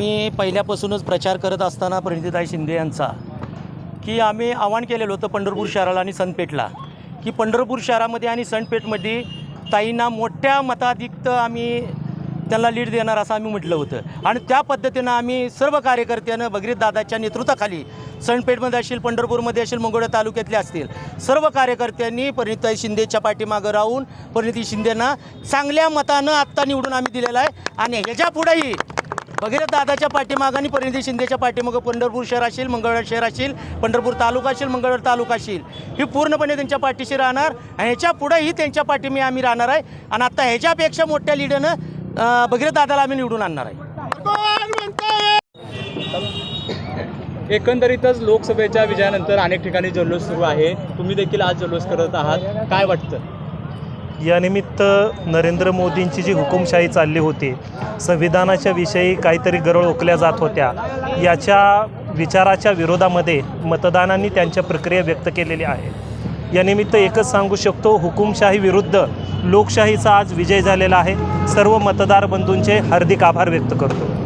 मी पहिल्यापासूनच प्रचार करत असताना प्रणितीताई शिंदे यांचा की आम्ही आवाहन केलेलं होतं पंढरपूर शहराला आणि सनपेठला की पंढरपूर शहरामध्ये आणि सनपेठमध्ये ताईंना मोठ्या मताधिक्त आम्ही त्यांना लीड देणार असं आम्ही म्हटलं होतं. आणि त्या पद्धतीनं आम्ही सर्व कार्यकर्त्यानं भगीरथ दादाच्या नेतृत्वाखाली सनपेठमध्ये असेल पंढरपूरमध्ये असेल मंगोळ्या तालुक्यातले असतील सर्व कार्यकर्त्यांनी परिणिताई शिंदेच्या पाठीमागं राहून परिणिती शिंदेना चांगल्या मतानं आत्ता निवडून आम्ही दिलेला आहे. आणि ह्याच्या पुढेही भगीरथ दादाच्या पाठीमागं आणि परिणिती शिंदेच्या पाठीमागं पंढरपूर शहर असेल मंगळवेढ शहर असेल पंढरपूर तालुका असेल मंगळवेढ तालुका असेल ही पूर्णपणे त्यांच्या पाठीशी राहणार आणि ह्याच्या पुढेही त्यांच्या पाठीमी आम्ही राहणार आहे. आणि आता ह्याच्यापेक्षा मोठ्या लीडनं अं, भगीरथ दादाला आम्ही निवडून आणणार आहे. एकंदरीतच लोकसभेच्या विजयानंतर अनेक ठिकाणी जल्लोष सुरू आहे. तुम्ही देखील आज जल्लोष करत आहात. काय वाटतं? यानिमित्त नरेंद्र मोदींची जी हुकुमशाही चालली होती संविधानाच्या विषयी काहीतरी गरळ ओकल्या जात होत्या याच्या विचाराच्या विरोधामध्ये मतदानांनी त्यांच्या प्रक्रिया व्यक्त केलेली आहे. यानिमित्त एकच सांगू शकतो हुकुमशाही विरुद्ध लोकशाहीचा आज विजय झालेला आहे. सर्व मतदार बंधूंचे हार्दिक आभार व्यक्त करतो.